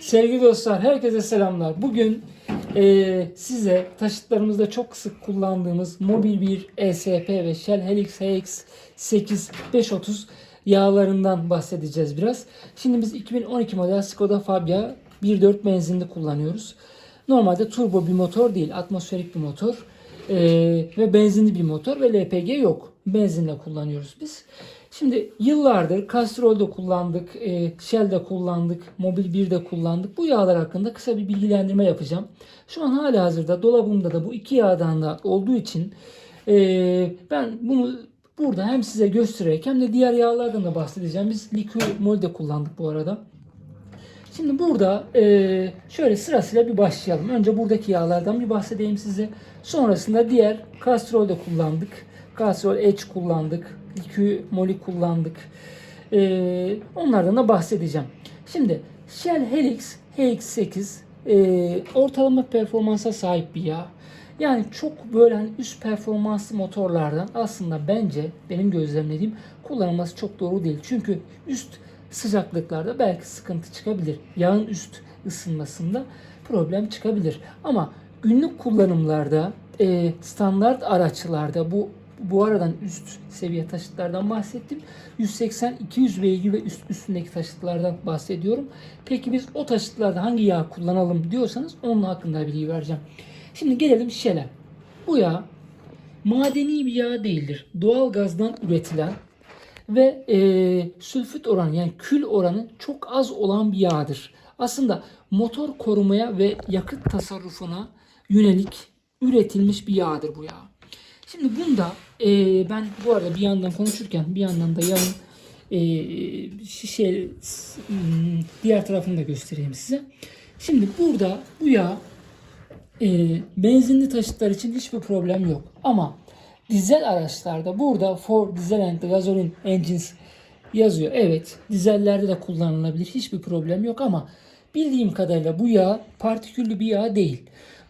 Sevgili dostlar, herkese selamlar. Bugün eee, size taşıtlarımızda çok sık kullandığımız Mobil 1 ESP ve Shell Helix HX 8 530 yağlarından bahsedeceğiz biraz. Şimdi biz 2012 model Skoda Fabia 1.4 benzinli kullanıyoruz. Normalde turbo bir motor değil, atmosferik bir motor. Eee, ve benzinli bir motor ve LPG yok. Benzinle kullanıyoruz biz. Şimdi yıllardır Castrol'da kullandık, e, Shell'de kullandık, Mobil 1'de kullandık. Bu yağlar hakkında kısa bir bilgilendirme yapacağım. Şu an hala hazırda dolabımda da bu iki yağdan da olduğu için e, ben bunu burada hem size göstererek hem de diğer yağlardan da bahsedeceğim. Biz Liquimol de kullandık bu arada. Şimdi burada e, şöyle sırasıyla bir başlayalım. Önce buradaki yağlardan bir bahsedeyim size. Sonrasında diğer Castrol'de kullandık. Castrol Edge kullandık. Liqui Moly kullandık. E, onlardan da bahsedeceğim. Şimdi Shell Helix HX8 e, ortalama performansa sahip bir yağ. Yani çok böyle hani üst performanslı motorlardan aslında bence benim gözlemlediğim kullanılması çok doğru değil. Çünkü üst sıcaklıklarda belki sıkıntı çıkabilir. Yağın üst ısınmasında problem çıkabilir. Ama günlük kullanımlarda e, standart araçlarda bu bu aradan üst seviye taşıtlardan bahsettim. 180-200 beygir ve üst üstündeki taşıtlardan bahsediyorum. Peki biz o taşıtlarda hangi yağ kullanalım diyorsanız onun hakkında bilgi vereceğim. Şimdi gelelim Shell'e. Bu yağ madeni bir yağ değildir. Doğal gazdan üretilen ve e, sülfüt oranı yani kül oranı çok az olan bir yağdır. Aslında motor korumaya ve yakıt tasarrufuna yönelik üretilmiş bir yağdır bu yağ. Şimdi bunda e, ben bu arada bir yandan konuşurken bir yandan da yağın e, şişe hmm, diğer tarafını da göstereyim size. Şimdi burada bu yağ e, benzinli taşıtlar için hiçbir problem yok. Ama dizel araçlarda burada for diesel and gasoline engines yazıyor. Evet dizellerde de kullanılabilir. Hiçbir problem yok ama bildiğim kadarıyla bu yağ partiküllü bir yağ değil.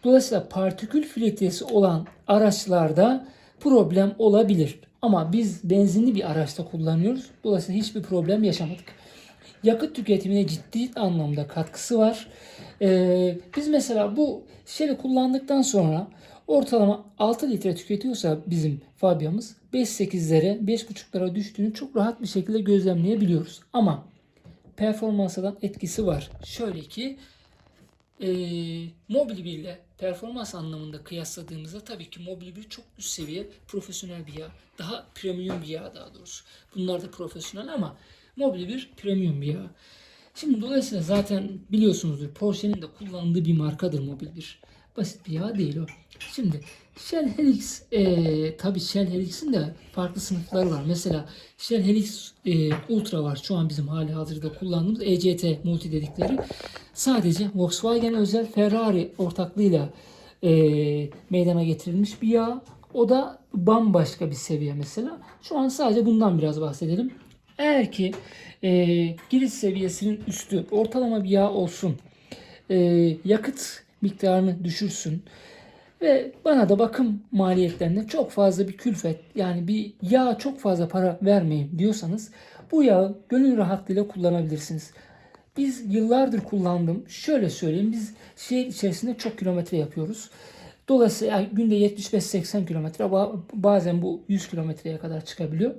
Dolayısıyla partikül filtresi olan araçlarda problem olabilir. Ama biz benzinli bir araçta kullanıyoruz. Dolayısıyla hiçbir problem yaşamadık. Yakıt tüketimine ciddi anlamda katkısı var. Ee, biz mesela bu Shell'i kullandıktan sonra ortalama 6 litre tüketiyorsa bizim Fabia'mız 5-8'lere 5.5'lara düştüğünü çok rahat bir şekilde gözlemleyebiliyoruz. Ama performansadan etkisi var. Şöyle ki e, Mobil 1 ile performans anlamında kıyasladığımızda tabii ki Mobil 1 çok üst seviye profesyonel bir yağ. Daha premium bir yağ daha doğrusu. Bunlar da profesyonel ama Mobil 1 premium bir yağ. Şimdi dolayısıyla zaten biliyorsunuzdur Porsche'nin de kullandığı bir markadır Mobil 1. Basit bir yağ değil o. Şimdi Shell Helix e, tabii Shell Helix'in de farklı sınıfları var. Mesela Shell Helix e, Ultra var. Şu an bizim hali hazırda kullandığımız ECT Multi dedikleri. Sadece Volkswagen özel Ferrari ortaklığıyla e, meydana getirilmiş bir yağ. O da bambaşka bir seviye mesela. Şu an sadece bundan biraz bahsedelim. Eğer ki e, giriş seviyesinin üstü ortalama bir yağ olsun. E, yakıt miktarını düşürsün. Ve bana da bakım maliyetlerinde çok fazla bir külfet yani bir yağ çok fazla para vermeyin diyorsanız bu yağı gönül rahatlığıyla kullanabilirsiniz. Biz yıllardır kullandım. Şöyle söyleyeyim biz şehir içerisinde çok kilometre yapıyoruz. Dolayısıyla günde 75-80 kilometre ba- bazen bu 100 kilometreye kadar çıkabiliyor.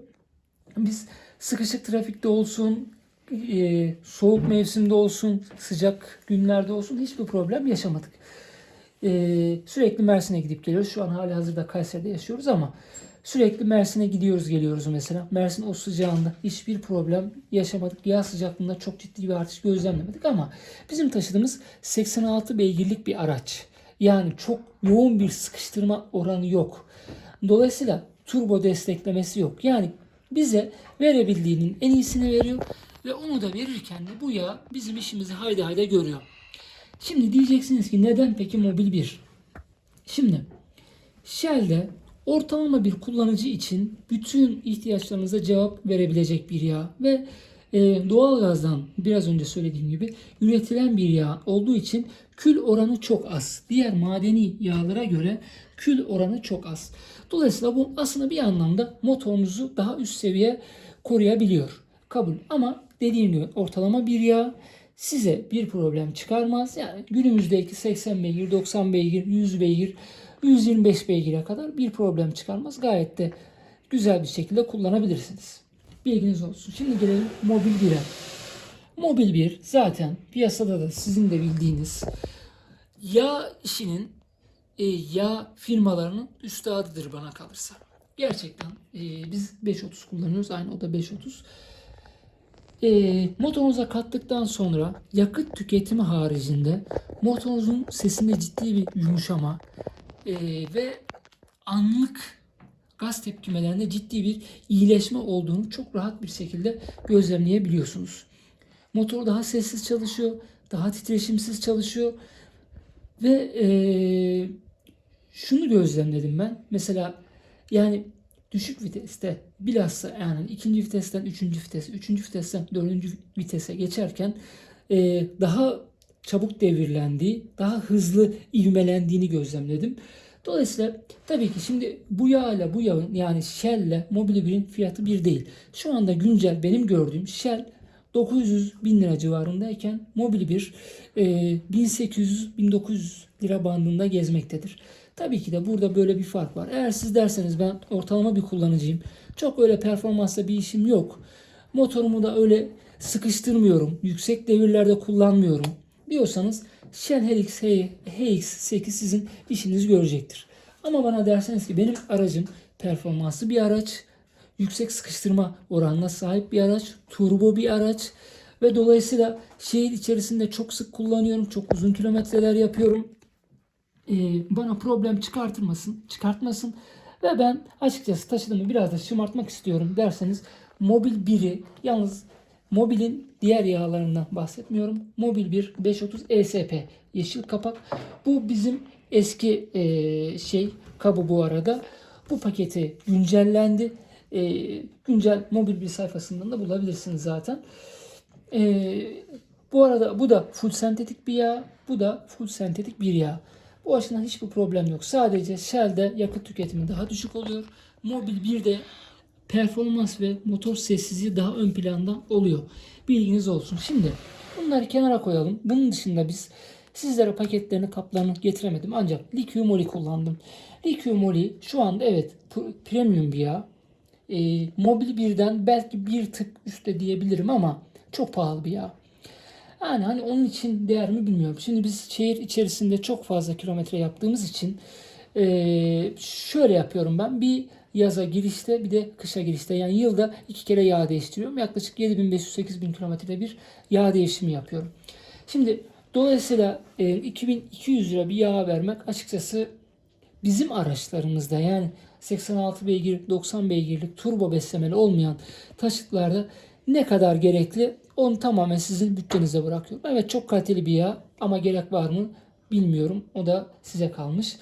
Biz sıkışık trafikte olsun, e, soğuk mevsimde olsun, sıcak günlerde olsun hiçbir problem yaşamadık. E, sürekli Mersin'e gidip geliyoruz. Şu an hali hazırda Kayseri'de yaşıyoruz ama sürekli Mersin'e gidiyoruz geliyoruz mesela. Mersin o sıcağında hiçbir problem yaşamadık. Yağ sıcaklığında çok ciddi bir artış gözlemlemedik ama bizim taşıdığımız 86 beygirlik bir araç. Yani çok yoğun bir sıkıştırma oranı yok. Dolayısıyla turbo desteklemesi yok. Yani bize verebildiğinin en iyisini veriyor ve onu da verirken de bu yağ bizim işimizi haydi haydi görüyor. Şimdi diyeceksiniz ki neden peki Mobil 1? Şimdi Shell'de ortalama bir kullanıcı için bütün ihtiyaçlarınıza cevap verebilecek bir yağ ve e, doğalgazdan biraz önce söylediğim gibi üretilen bir yağ olduğu için kül oranı çok az. Diğer madeni yağlara göre kül oranı çok az. Dolayısıyla bu aslında bir anlamda motorunuzu daha üst seviye koruyabiliyor. Kabul. Ama dediğim gibi ortalama bir yağ size bir problem çıkarmaz. Yani günümüzdeki 80 beygir, 90 beygir, 100 beygir, 125 beygire kadar bir problem çıkarmaz. Gayet de güzel bir şekilde kullanabilirsiniz. Bilginiz olsun. Şimdi gelelim Mobil 1'e. Mobil 1 zaten piyasada da sizin de bildiğiniz yağ işinin e, yağ firmalarının üstadıdır bana kalırsa. Gerçekten e, biz 530 kullanıyoruz. Aynı o da 530. E, motorunuza kattıktan sonra yakıt tüketimi haricinde motorunuzun sesinde ciddi bir yumuşama e, ve anlık gaz tepkimelerinde ciddi bir iyileşme olduğunu çok rahat bir şekilde gözlemleyebiliyorsunuz. Motor daha sessiz çalışıyor, daha titreşimsiz çalışıyor ve eee, şunu gözlemledim ben. Mesela yani düşük viteste bilhassa yani ikinci vitesten üçüncü vites, üçüncü vitesten dördüncü vitese geçerken eee, daha çabuk devirlendiği, daha hızlı ivmelendiğini gözlemledim. Dolayısıyla tabii ki şimdi bu yağ ile bu yağın yani Shell ile Mobil 1'in fiyatı bir değil. Şu anda güncel benim gördüğüm Shell 900 bin lira civarındayken Mobil 1 e, 1800-1900 lira bandında gezmektedir. Tabii ki de burada böyle bir fark var. Eğer siz derseniz ben ortalama bir kullanıcıyım. Çok öyle performansla bir işim yok. Motorumu da öyle sıkıştırmıyorum. Yüksek devirlerde kullanmıyorum diyorsanız Shell Helix HX8 sizin işinizi görecektir. Ama bana derseniz ki benim aracım performanslı bir araç, yüksek sıkıştırma oranına sahip bir araç, turbo bir araç ve dolayısıyla şehir içerisinde çok sık kullanıyorum, çok uzun kilometreler yapıyorum. Ee, bana problem çıkartmasın, çıkartmasın ve ben açıkçası taşıdığımı biraz da şımartmak istiyorum derseniz Mobil 1'i yalnız Mobil'in diğer yağlarından bahsetmiyorum. Mobil 1 530 ESP yeşil kapak. Bu bizim eski e, şey kabı bu arada. Bu paketi güncellendi. E, güncel Mobil 1 sayfasından da bulabilirsiniz zaten. E, bu arada bu da full sentetik bir yağ. Bu da full sentetik bir yağ. Bu açıdan hiçbir problem yok. Sadece Shell'de yakıt tüketimi daha düşük oluyor. Mobil 1'de performans ve motor sessizliği daha ön planda oluyor. Bilginiz olsun. Şimdi bunları kenara koyalım. Bunun dışında biz sizlere paketlerini kaplarını getiremedim. Ancak Liquid Moly kullandım. Liquid Moly şu anda evet premium bir yağ. E, Mobil 1'den belki bir tık üstte diyebilirim ama çok pahalı bir yağ. Yani hani onun için değer mi bilmiyorum. Şimdi biz şehir içerisinde çok fazla kilometre yaptığımız için eee, şöyle yapıyorum ben. Bir yaza girişte bir de kışa girişte yani yılda iki kere yağ değiştiriyorum. Yaklaşık 7500-8000 kilometrede bir yağ değişimi yapıyorum. Şimdi dolayısıyla e, 2200 lira bir yağ vermek açıkçası bizim araçlarımızda yani 86 beygir 90 beygirlik turbo beslemeli olmayan taşıtlarda ne kadar gerekli onu tamamen sizin bütçenize bırakıyorum. Evet çok kaliteli bir yağ ama gerek var mı bilmiyorum. O da size kalmış.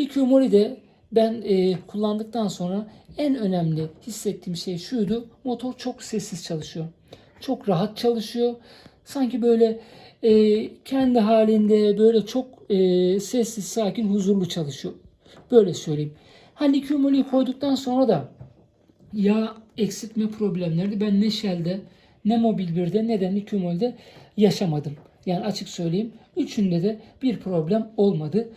Liquid Moly'de ben e, kullandıktan sonra en önemli hissettiğim şey şuydu. Motor çok sessiz çalışıyor. Çok rahat çalışıyor. Sanki böyle e, kendi halinde böyle çok e, sessiz, sakin, huzurlu çalışıyor. Böyle söyleyeyim. Ha liquid moly'yi koyduktan sonra da yağ eksiltme problemleri ben ne ne Mobil 1'de ne de Liquid Moly'de yaşamadım. Yani açık söyleyeyim. Üçünde de bir problem olmadı.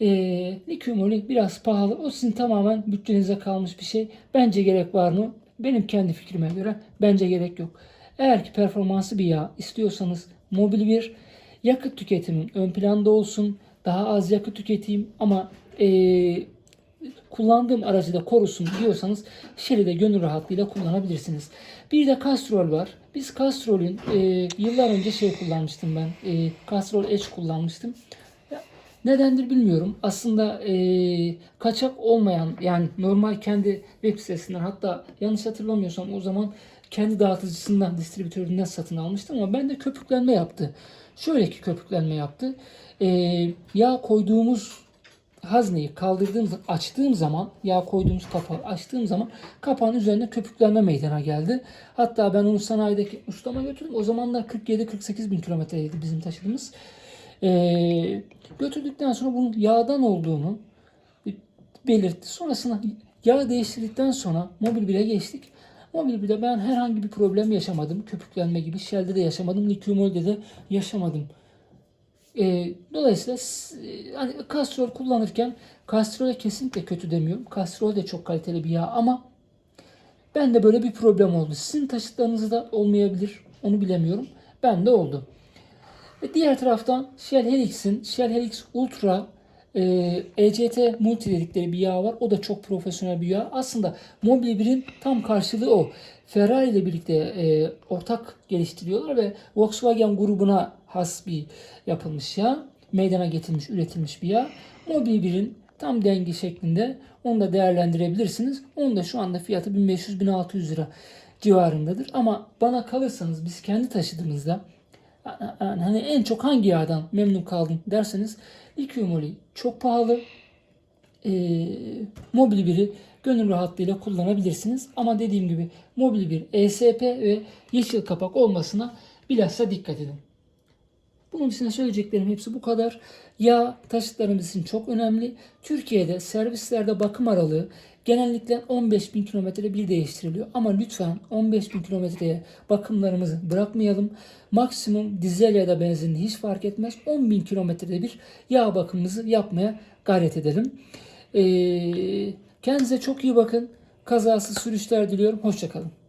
Ee, Moly biraz pahalı. O sizin tamamen bütçenize kalmış bir şey. Bence gerek var mı? Benim kendi fikrime göre bence gerek yok. Eğer ki performansı bir yağ istiyorsanız Mobil 1 yakıt tüketimim ön planda olsun. Daha az yakıt tüketeyim ama ee, kullandığım aracı da korusun diyorsanız Shell'i de gönül rahatlığıyla kullanabilirsiniz. Bir de Castrol var. Biz Castrol'ün e, yıllar önce şey kullanmıştım ben. E, Castrol Edge kullanmıştım. Nedendir bilmiyorum. Aslında e, kaçak olmayan yani normal kendi web sitesinden hatta yanlış hatırlamıyorsam o zaman kendi dağıtıcısından, distribütöründen satın almıştım ama ben de köpüklenme yaptı. Şöyle ki köpüklenme yaptı. E, yağ koyduğumuz hazneyi kaldırdığım açtığım zaman yağ koyduğumuz kapağı açtığım zaman kapağın üzerinde köpüklenme meydana geldi. Hatta ben onu sanayideki ustama götürdüm. O zamanlar 47-48 bin kilometreydi bizim taşıdığımız. Ee, götürdükten sonra bunun yağdan olduğunu belirtti. Sonrasında yağ değiştirdikten sonra mobil bile geçtik. Mobil 1'de ben herhangi bir problem yaşamadım. Köpüklenme gibi. Shell'de de yaşamadım. Liquimol'de de yaşamadım. E, dolayısıyla e, hani kastrol kullanırken kastrole kesinlikle kötü demiyorum. Kastrol de çok kaliteli bir yağ ama ben de böyle bir problem oldu. Sizin taşıtlarınızda olmayabilir. Onu bilemiyorum. Ben de oldu. Ve diğer taraftan Shell Helix'in Shell Helix Ultra e, ECT Multi dedikleri bir yağ var. O da çok profesyonel bir yağ. Aslında Mobil 1'in tam karşılığı o. Ferrari ile birlikte e, ortak geliştiriyorlar ve Volkswagen grubuna has bir yapılmış yağ. Meydana getirilmiş, üretilmiş bir yağ. Mobil 1'in tam dengi şeklinde onu da değerlendirebilirsiniz. Onun da şu anda fiyatı 1500-1600 lira civarındadır. Ama bana kalırsanız biz kendi taşıdığımızda hani en çok hangi yağdan memnun kaldın derseniz lityum oli çok pahalı. Ee, mobil biri gönül rahatlığıyla kullanabilirsiniz. Ama dediğim gibi mobil bir ESP ve yeşil kapak olmasına bilhassa dikkat edin. Bunun için söyleyeceklerim hepsi bu kadar. Yağ taşıtlarımız için çok önemli. Türkiye'de servislerde bakım aralığı genellikle 15 bin kilometrede bir değiştiriliyor. Ama lütfen 15 bin kilometreye bakımlarımızı bırakmayalım. Maksimum dizel ya da benzinli hiç fark etmez. 10 bin kilometrede bir yağ bakımımızı yapmaya gayret edelim. Ee, kendinize çok iyi bakın. Kazasız sürüşler diliyorum. Hoşçakalın.